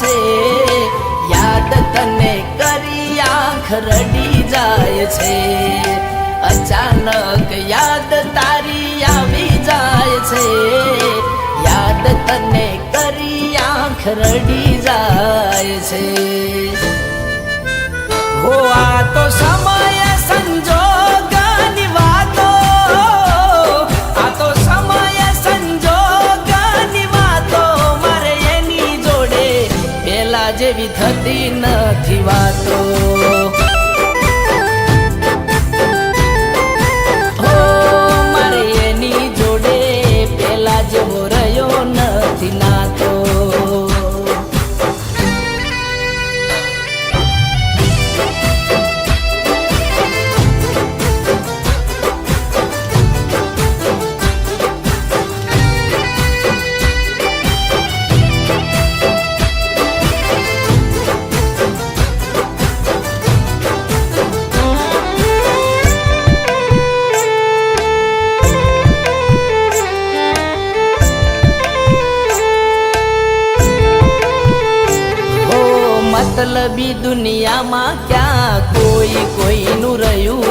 છે. યાદ તને કરી આંખ રડી જાય છે. અચાનક યાદ તારી આવી જાય છે. યાદ તને કરી આંખ રડી જાય છે. હો આ તો જેવી થતી નથી વાતો. મુતલબી દુનિયામાં ક્યાં કોઈ કોઈનું રહ્યું